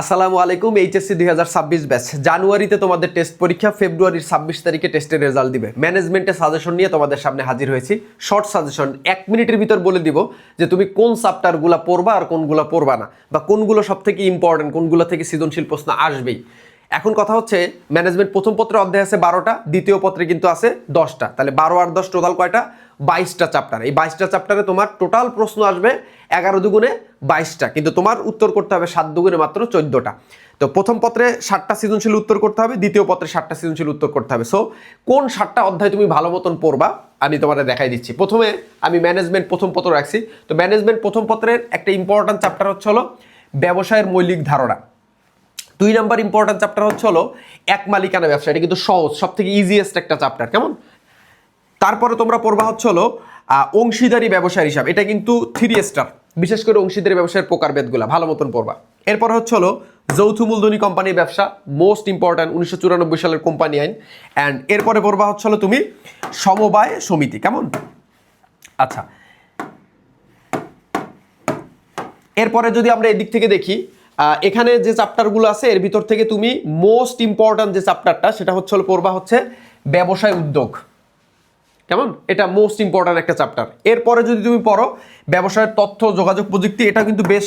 আসসালামু আলাইকুম, এইচএসসি দুই হাজার ছাব্বিশ ব্যাচ। জানুয়ারিতে তোমাদের টেস্ট পরীক্ষা, ফেব্রুয়ারির ছাব্বিশ তারিখে টেস্টের রেজাল্ট দিবে। ম্যানেজমেন্টের সাজেশন নিয়ে তোমাদের সামনে হাজির হয়েছি। শর্ট সাজেশন এক মিনিটের ভিতর বলে দিব যে তুমি কোন চাপ্টারগুলো পড়বা আর কোনগুলো পড়বা না, বা কোনগুলো সব থেকে ইম্পর্টেন্ট কোনগুলো থেকে সৃজনশীল প্রশ্ন আসবেই। এখন কথা হচ্ছে ম্যানেজমেন্ট প্রথম পত্রে অধ্যায় আছে বারোটা, দ্বিতীয় পত্রে কিন্তু আছে দশটা। তাহলে বারো আর দশ টোটাল কয়টা? বাইশটা চ্যাপ্টার এই বাইশটা চ্যাপ্টারে তোমার টোটাল প্রশ্ন আসবে এগারো দুগুণে বাইশটা। কিন্তু তোমার উত্তর করতে হবে সাত দুগুণে মাত্র চোদ্দোটা। তো প্রথম পত্রে ষাটটা সৃজনশীল উত্তর করতে হবে, দ্বিতীয় পত্রে ষাটটা সৃজনশীল উত্তর করতে হবে। সো কোন ষাটটা অধ্যায় তুমি ভালো মতন পড়বা? আমি তোমাদের দেখাই দিচ্ছি। প্রথমে আমি ম্যানেজমেন্ট প্রথম পত্র রাখছি। তো ম্যানেজমেন্ট প্রথম পত্রের একটা ইম্পর্ট্যান্ট চ্যাপ্টার হচ্ছে হলো ব্যবসায়ের মৌলিক ধারণা। দুই নাম্বার ইম্পর্ট্যান্ট চ্যাপ্টার হচ্ছে হলো এক মালিকানা ব্যবসা। এটা কিন্তু সহজ সব থেকে ইজিয়েস্ট একটা চ্যাপ্টার কেমন? তারপরে তোমরা পড়বা হচ্ছে হলো অংশীদারি ব্যবসায়ের হিসাব। এটা কিন্তু থ্রি স্টার বিশেষ করে অংশীদারি ব্যবসায়ের প্রকারভেদগুলো, ভালো মতন পড়বা। এরপর হচ্ছে হলো, যৌথ মূলধনী কোম্পানির ব্যবসা মোস্ট ইম্পর্ট্যান্ট উনিশশো চুরানব্বই সালের কোম্পানি আইন। অ্যান্ড এরপরে পড়বা হচ্ছে হলো তুমি সমবায় সমিতি, কেমন? আচ্ছা। এরপরে যদি আমরা এদিক থেকে দেখি এখানে যে চ্যাপ্টারগুলো আছে, এর ভিতর থেকে তুমি মোস্ট ইম্পর্ট্যান্ট যে চ্যাপ্টারটা সেটা হচ্ছে পড়বা হচ্ছে ব্যবসায় উদ্যোগ। কেমন? এটা মোস্ট ইম্পর্ট্যান্ট একটা চ্যাপ্টার এরপরে যদি তুমি পড়ো ব্যবসায়ের তথ্য, যোগাযোগ প্রযুক্তি, এটা কিন্তু বেশ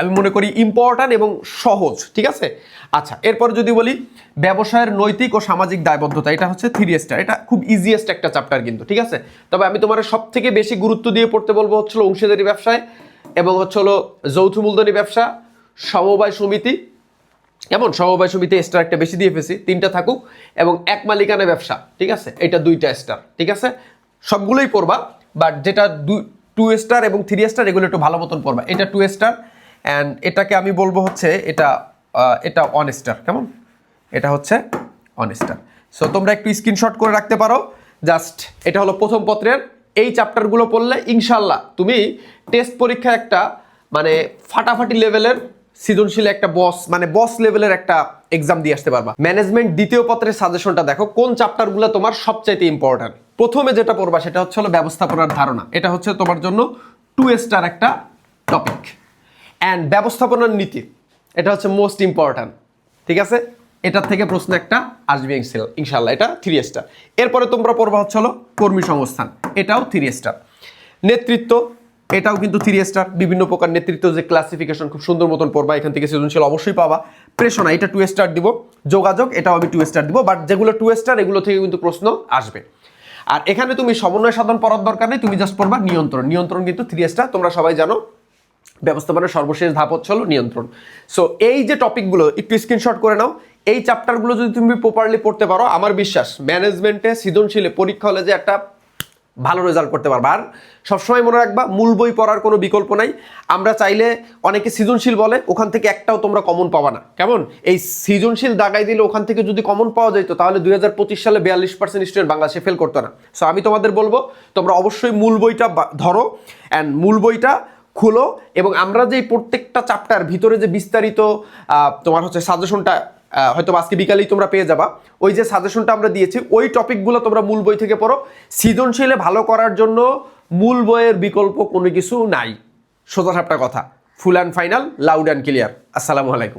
আমি মনে করি ইম্পর্ট্যান্ট এবং সহজ, ঠিক আছে? আচ্ছা এরপরে যদি বলি ব্যবসায়ের নৈতিক ও সামাজিক দায়বদ্ধতা, এটা হচ্ছে থ্রি স্টার এটা খুব ইজিয়েস্ট একটা চ্যাপ্টার কিন্তু, ঠিক আছে? তবে আমি তোমার সব থেকে বেশি গুরুত্ব দিয়ে পড়তে বলব হচ্ছিল অংশীদারি ব্যবসায়। এবং হচ্ছে হলো যৌথ মূলধনী ব্যবসা, সমবায় সমিতি, কেমন? সমবায় সমিতি স্টার একটা বেশি দিয়ে ফেছি তিনটা থাকুক, এবং এক মালিকানা ব্যবসা, ঠিক আছে? এটা দুইটা স্টার ঠিক আছে? সবগুলোই পড়বা বাট যেটা দুই টু স্টার এবং থ্রি স্টার এগুলো একটু ভালো মতন পড়বা। এটা টু স্টার অ্যান্ড এটাকে আমি বলব হচ্ছে এটা এটা ওয়ান স্টার কেমন? এটা হচ্ছে ওয়ান স্টার সো তোমরা একটু স্ক্রিনশট করে রাখতে পারো। জাস্ট এটা হলো প্রথম পত্রের এই চ্যাপ্টারগুলো পড়লে ইনশাল্লাহ তুমি টেস্ট পরীক্ষা একটা মানে ফাটাফাটি লেভেলের সৃজনশীল একটা বস মানে বস লেভেলের একটা এক্সাম দিয়ে আসতে পারবা। ম্যানেজমেন্ট দ্বিতীয় পত্রের সাজেশনটা দেখো, কোন চ্যাপ্টারগুলো তোমার সবচাইতে ইম্পর্ট্যান্ট প্রথমে যেটা পড়বা সেটা হচ্ছে হলো ব্যবস্থাপনার ধারণা। এটা হচ্ছে তোমার জন্য টু স্টার একটা টপিক অ্যান্ড ব্যবস্থাপনার নীতি, এটা হচ্ছে মোস্ট ইম্পর্ট্যান্ট ঠিক আছে? এটার থেকে প্রশ্ন একটা, আসবে ইনশাল- ইনশাল্লাহ এটা থ্রি স্টার এরপরে তোমরা পড়বা হচ্ছে হলো কর্মী সংস্থান, এটাও থ্রি স্টার নেতৃত্ব, এটাও কিন্তু থ্রি স্টার বিভিন্ন প্রকার নেতৃত্ব, যে ক্লাসিফিকেশন খুব সুন্দর মতন পড়বা, এখান থেকে সৃজনশীল অবশ্যই পাবা। প্রেষণা এটা টু স্টার দিব। যোগাযোগ, এটাও আমি টু স্টার দিব বাট যেগুলো টু স্টার এগুলো থেকে কিন্তু প্রশ্ন আসবে। আর এখানে তুমি সমন্বয় সাধন পড়ার দরকার নেই, তুমি জাস্ট পড়বা নিয়ন্ত্রণ। নিয়ন্ত্রণ কিন্তু থ্রি স্টার তোমরা সবাই জানো। ব্যবস্থাপনার সর্বশেষ ধাপ হচ্ছে হলো নিয়ন্ত্রণ। সো এই যে টপিকগুলো একটু স্ক্রিনশট করে নাও। এই চ্যাপ্টারগুলো যদি তুমি প্রপারলি পড়তে পারো, আমার বিশ্বাস ম্যানেজমেন্টে সৃজনশীলে পরীক্ষা হলে যে একটা ভালো রেজাল্ট করতে পারবা। আর সবসময় মনে রাখবা, মূল বই পড়ার কোনো বিকল্প নাই। আমরা চাইলে অনেকে সৃজনশীল বলে, ওখান থেকে একটাও তোমরা কমন পাবা না। কেমন? এই সৃজনশীল দাগাই দিলে ওখান থেকে যদি কমন পাওয়া যেত তাহলে দু হাজার পঁচিশ সালে বিয়াল্লিশ পার্সেন্ট স্টুডেন্ট বাংলাদেশে ফেল করতো না। সো আমি তোমাদের বলব, তোমরা অবশ্যই মূল বইটা ধরো অ্যান্ড মূল বইটা খুলো এবং আমরা যে প্রত্যেকটা চ্যাপ্টার ভিতরে যে বিস্তারিত তোমার হচ্ছে সাজেশনটা হয়তো আজকে বিকালেই তোমরা পেয়ে যাবা। ওই যে সাজেশনটা আমরা দিয়েছি, ওই টপিকগুলো তোমরা মূল বই থেকে পড়ো। সৃজনশীলে ভালো করার জন্য মূল বইয়ের বিকল্প কোনো কিছু নাই। সোজা সাপটা কথা। Full and final loud and clear আসসালামু আলাইকুম।